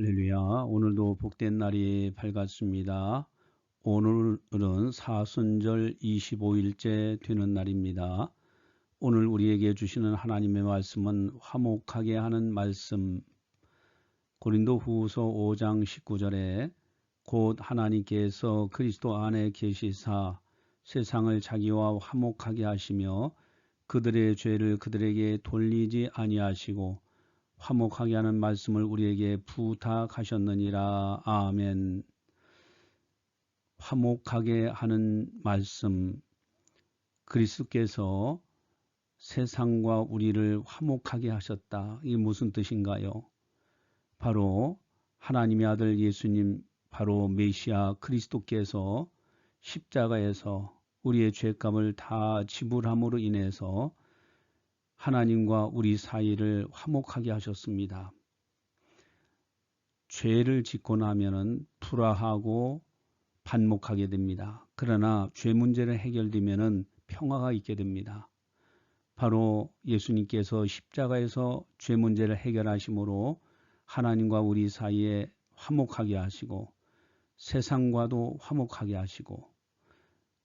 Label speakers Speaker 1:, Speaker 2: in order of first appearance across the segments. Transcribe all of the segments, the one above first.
Speaker 1: 할렐루야. 오늘도 복된 날이 밝았습니다. 오늘은 사순절 25일째 되는 날입니다. 오늘 우리에게 주시는 하나님의 말씀은 화목하게 하는 말씀. 고린도 후서 5장 19절에 곧 하나님께서 그리스도 안에 계시사 세상을 자기와 화목하게 하시며 그들의 죄를 그들에게 돌리지 아니하시고 화목하게 하는 말씀을 우리에게 부탁하셨느니라. 아멘. 화목하게 하는 말씀. 그리스도께서 세상과 우리를 화목하게 하셨다. 이게 무슨 뜻인가요? 바로 하나님의 아들 예수님, 바로 메시아 그리스도께서 십자가에서 우리의 죄값을 다 지불함으로 인해서 하나님과 우리 사이를 화목하게 하셨습니다. 죄를 짓고 나면은 불화하고 반목하게 됩니다. 그러나 죄 문제를 해결되면은 평화가 있게 됩니다. 바로 예수님께서 십자가에서 죄 문제를 해결하심으로 하나님과 우리 사이에 화목하게 하시고 세상과도 화목하게 하시고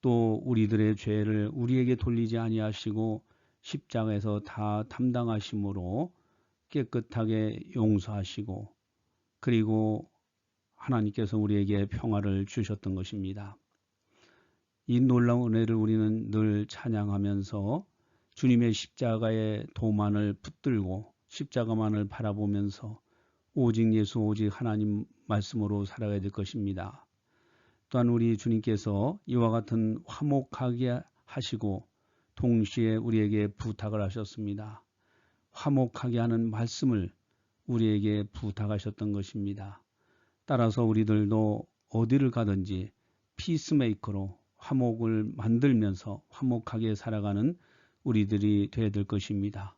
Speaker 1: 또 우리들의 죄를 우리에게 돌리지 아니하시고 십자가에서 다 담당하심으로 깨끗하게 용서하시고 그리고 하나님께서 우리에게 평화를 주셨던 것입니다. 이 놀라운 은혜를 우리는 늘 찬양하면서 주님의 십자가의 도만을 붙들고 십자가만을 바라보면서 오직 예수 오직 하나님 말씀으로 살아가야 될 것입니다. 또한 우리 주님께서 이와 같은 화목하게 하시고 동시에 우리에게 부탁을 하셨습니다. 화목하게 하는 말씀을 우리에게 부탁하셨던 것입니다. 따라서 우리들도 어디를 가든지 피스메이커로 화목을 만들면서 화목하게 살아가는 우리들이 되어야 될 것입니다.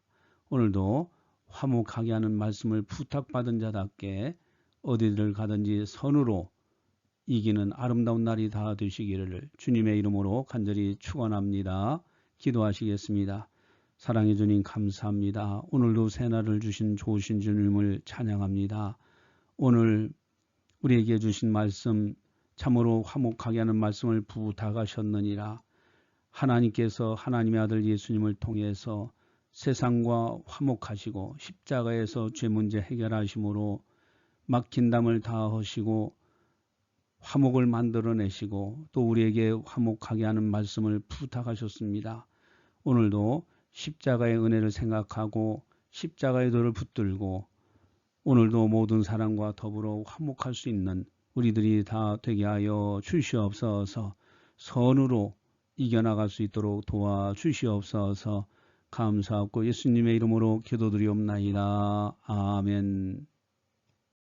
Speaker 1: 오늘도 화목하게 하는 말씀을 부탁받은 자답게 어디를 가든지 선으로 이기는 아름다운 날이 다 되시기를 주님의 이름으로 간절히 축원합니다. 기도하시겠습니다. 사랑해 주님 감사합니다. 오늘도 새날을 주신 좋으신 주님을 찬양합니다. 오늘 우리에게 주신 말씀 참으로 화목하게 하는 말씀을 부탁하셨느니라. 하나님께서 하나님의 아들 예수님을 통해서 세상과 화목하시고 십자가에서 죄 문제 해결하심으로 막힌 담을 다 하시고 화목을 만들어내시고 또 우리에게 화목하게 하는 말씀을 부탁하셨습니다. 오늘도 십자가의 은혜를 생각하고 십자가의 도를 붙들고 오늘도 모든 사람과 더불어 화목할 수 있는 우리들이 다 되게 하여 주시옵소서 선으로 이겨나갈 수 있도록 도와주시옵소서 감사하고 예수님의 이름으로 기도드리옵나이다. 아멘